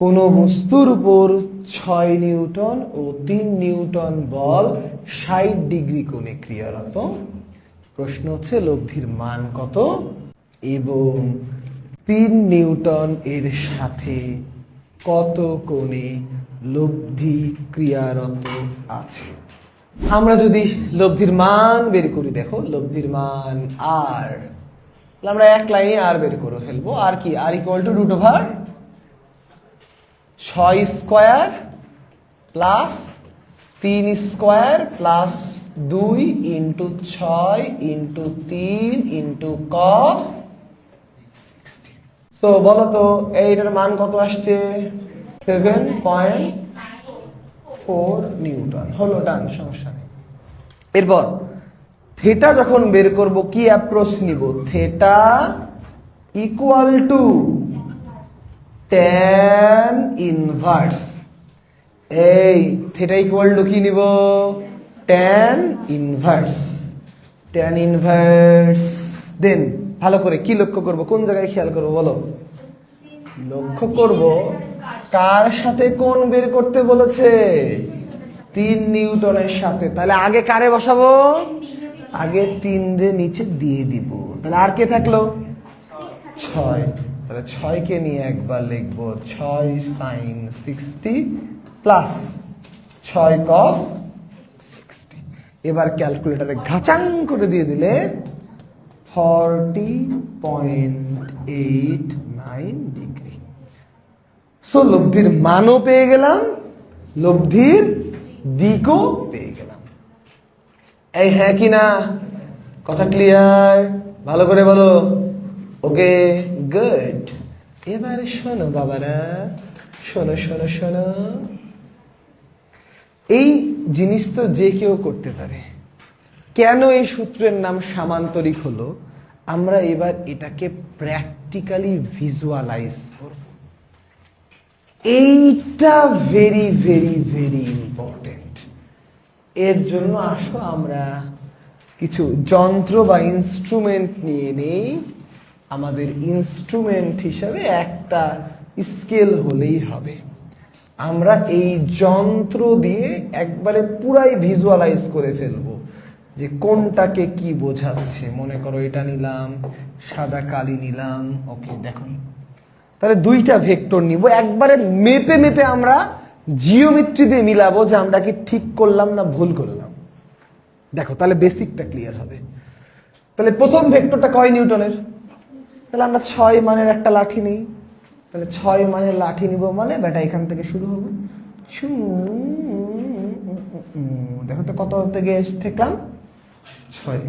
কোনো বস্তুর উপর ছয় নিউটন ও তিন নিউটন বল ষাট ডিগ্রি কোণে ক্রিয়ারত? প্রশ্ন হচ্ছে, লব্ধির মান কত? এবং তিন নিউটন এর সাথে কত কোণে লব্ধি ক্রিয়ারত আছে? আমরা যদি লব্ধির মান বের করি, দেখো, লব্ধির মান আর। আমরা এক লাইনে আর বের করে ফেলব। আর কি? R equal to root over ছয় স্কোয়ার প্লাস তিন স্কোয়ার প্লাস দুই ইন্টু ছয় ইন্টু তিন ইন্টু কস তো বলো তো এইটার মান কত আসছে? Seven point four newton. হলো ডান, সমস্যা নেই। এরপর থেটা যখন বের করব, কি অ্যাপ্রোচ নিব? Theta equal to tan inverse এই থেটা ইকুয়াল টু কি নিব? Tan inverse tan inverse then, ভালো করে কি লক্ষ্য করব? কোন জায়গায় খেয়াল করব বলো? লক্ষ্য করব কার সাথে কোন বের করতে বলেছে? তিন নিউটনের সাথে। তাহলে আগে কারে বসাবো? আগে তিন রে নিচে দিয়ে দিব। তাহলে আর কে থাকল? ছয়। তাহলে ছয়কে নিয়ে একবার লিখব ছয় সাইন সিক্সটি প্লাস ছয় কস সিক্সটি এবার ক্যালকুলেটারে ঘাচাং করে দিয়ে দিলে forty point eight nine degree so লব্ধির মানও পেয়ে গেলাম, লব্ধির দিকও পেয়ে গেলাম। এই হ্যাঁ কি না? কথা ক্লিয়ার ভালো করে বলো। ওকে গুড এবারে শোনো বাবারা, শোনো শোনো শোনো। এই জিনিস তো যে কেউ করতে পারে। কেন এই সূত্রের নাম সামান্তরিক হলো? আমরা এবার এটাকে প্র্যাকটিক্যালি ভিজুয়ালাইজ করব। এইটা ভেরি ভেরি ভেরি ইম্পর্টেন্ট এর জন্য আসো আমরা কিছু যন্ত্র বা ইনস্ট্রুমেন্ট নিয়ে নেই। আমাদের ইনস্ট্রুমেন্ট হিসাবে একটা স্কেল হলেই হবে। আমরা এই যন্ত্র দিয়ে একবারে পুরাই ভিজুয়ালাইজ করে ফেলব যে কোনটাকে কি বোঝাচ্ছে। মনে করো এটা নিলাম, সাদা কালি নিলাম ওকে দেখো। তাহলে দুইটা ভেক্টর নিব। একবারে মেপে মেপে আমরা জিওমেট্রি দিয়ে মিলাবো যে আমরা কি ঠিক করলাম না ভুল করলাম। দেখো, তাহলে বেসিকটা ক্লিয়ার হবে। তাহলে প্রথম ভেক্টরটা কয় নিউটনের? তাহলে আমরা ছয় মানের একটা লাঠি নিই। তাহলে ছয় মানের লাঠি নিব মানে বেটা এখান থেকে শুরু হবে। দেখো তো কত থেকে ঠেকলাম? ছয়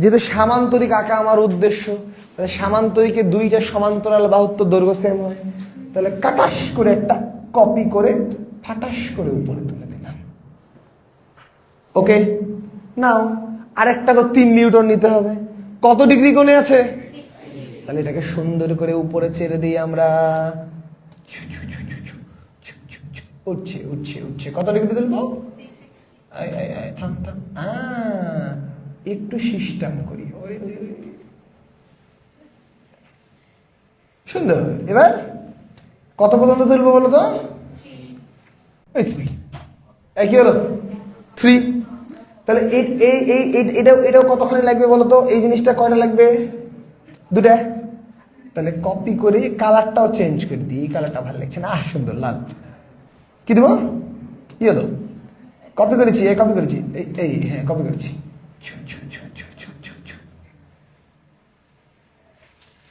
যেহেতু সামান্তরিক আঁকা আমার উদ্দেশ্য, তাহলে সামান্তরিকে দুইটা সমান্তরাল বাহুত্ব দৈর্ঘ্য সেম হয়। তাহলে কাটাস করে একটা কপি করে ফাটাস করে উপরে তুলে দিলাম। ওকে নাও আরেকটা তো তিন নিউটন নিতে হবে। কত ডিগ্রি কোণে আছে? তাহলে এটাকে সুন্দর করে উপরে ছেড়ে দিই আমরা। উঠছে উঠছে উঠছে। কত ডিগ্রি তুলবো থাম থাম। একটু সিস্টেম করি। সুন্দর। এবার কত পর্যন্ত তুলবো বলো তো? ওই থ্রি কি হলো? থ্রি তাহলে এটাও এটাও কতখানি লাগবে বলো তো? এই জিনিসটা কয়টা লাগবে? দুটা তাহলে কপি করে কালারটাও চেঞ্জ করে দিই এই কালারটা ভালো লাগছে না আহ সুন্দর লাল কি দেবো হলো কপি করেছি এই কপি করেছি এই এই হ্যাঁ কপি করেছি।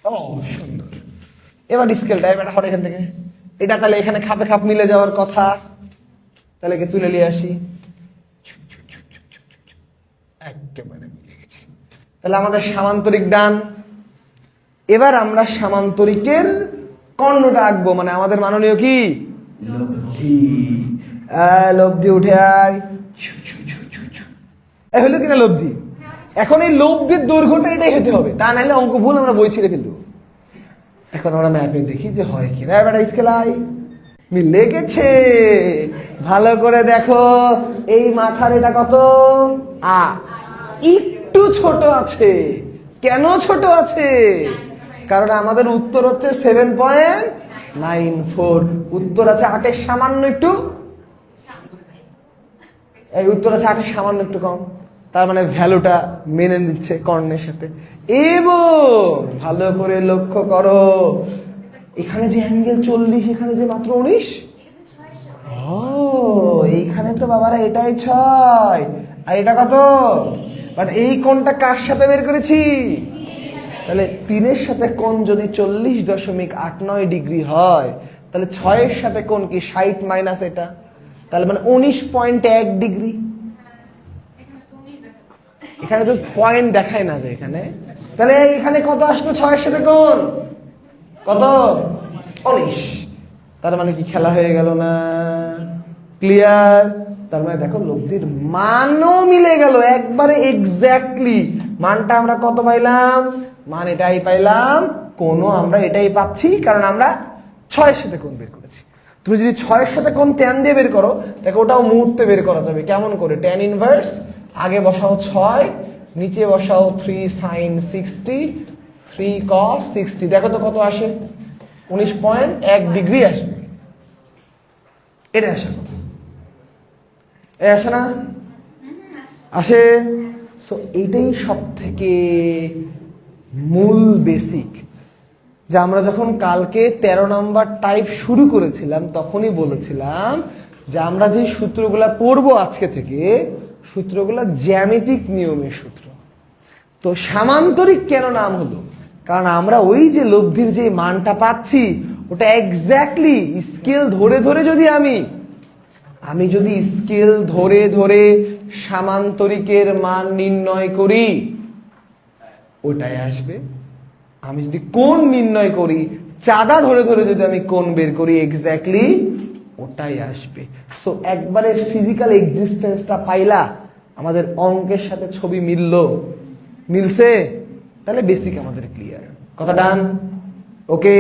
ও সুন্দর এবার স্কেলটা এবার হর এখান থেকে এটা তাহলে এখানে খাপে খাপ মিলে যাওয়ার কথা তাহলে একে তুলে নিয়ে আসি। একেবারে মিলে গেছে তাহলে আমাদের সামান্তরিক ডান এবার আমরা সামান্তরিকের কর্ণটা আঁকবো মানে আমাদের মাননীয় কি? লব্ধি। উঠে আয়। হলো কিনা লব্ধি? এখন এই লব্ধির দৈর্ঘ্যটা এটাই হতে হবে। তা নাহলে অঙ্ক ভুল আমরা বই ছিঁড়ে ফেলব। এখন আমরা ম্যাপে দেখি যে হয় কিনা। এবার স্কেলাই মিলে গেছে। ভালো করে দেখো এই মাথার এটা কত? আ একটু ছোট আছে। কেন ছোট আছে? কারণ আমাদের উত্তর হচ্ছে সেভেন পয়েন্ট নাইন ফোর উত্তর আছে আটের সামান্য একটু। এই উত্তর আছে আটের সামান্য একটু কম। তার মানে ভ্যালুটা মেনে নিচ্ছে কর্ণের সাথে। এবং ভালো করে লক্ষ্য করো। এখানে যে অ্যাঙ্গেল চল্লিশ, এখানে যে মাত্র উনিশ? এইখানে তো বাবারা এটাই ছয়। আর এটা কত? বাট এই কোনটা কার সাথে বের করেছি? তাহলে তিনের সাথে কোন যদি চল্লিশ দশমিক আট নয় ডিগ্রি হয়, তাহলে ছয়ের সাথে কোন কি ষাট মাইনাস এটা? তাহলে মানে উনিশ পয়েন্ট এক ডিগ্রি। এখানে তো পয়েন্ট দেখায় না যে এখানে। তাহলে এখানে কত আসলো ছয়ের সাথে কোন কত? উনিশ। তার মানে কি খেলা হয়ে গেল না? ক্লিয়ার তার মানে দেখো লব্ধির মানও মিলে গেল, একবারে এক্স্যাক্টলি মানটা আমরা কত পাইলাম? মান এটাই পাইলাম কোনো আমরা এটাই পাচ্ছি কারণ আমরা ছয়ের সাথে কোন বের করেছি। তুমি যদি ছয়ের সাথে কোন ট্যান দিয়ে বের করো দেখো ওটাও মুহূর্তে বের করা যাবে। কেমন করে? ট্যান ইনভার্স আগে বসাও ছয় নিচে বসাও three sine sixty three cos sixty দেখো তো কত আসে? উনিশ পয়েন্ট এক ডিগ্রি আসবে এটা আসা কথা এ আসে না? আসে। সো এইটাই সব থেকে মূল বেসিক যে আমরা যখন কালকে তেরো নাম্বার টাইপ শুরু করেছিলাম, তখনই বলেছিলাম যে আমরা যে সূত্রগুলা পড়ব আজকে থেকে, সূত্রগুলা জ্যামিতিক নিয়মের সূত্র। তো সামান্তরিক কেন নাম হলো? কারণ আমরা ওই যে লব্ধির যে মানটা পাচ্ছি, ওটা এক্স্যাক্টলি স্কেল ধরে ধরে যদি আমি আমি যদি স্কেল ধরে ধরে সামান্তরিকের মান নির্ণয় করি ওটাই আসবে। আমি যদি কোন নির্ণয় করি, চাঁদা ধরে ধরে যদি আমি কোন বের করি এক্স্যাক্টলি ওটাই আসবে। সো একবারে ফিজিক্যাল এক্সিস্টেন্সটা পাইলা, আমাদের অঙ্কের সাথে ছবি মিলল। মিলছে? তাহলে বেসিক আমাদের ক্লিয়ার কথা ডান ওকে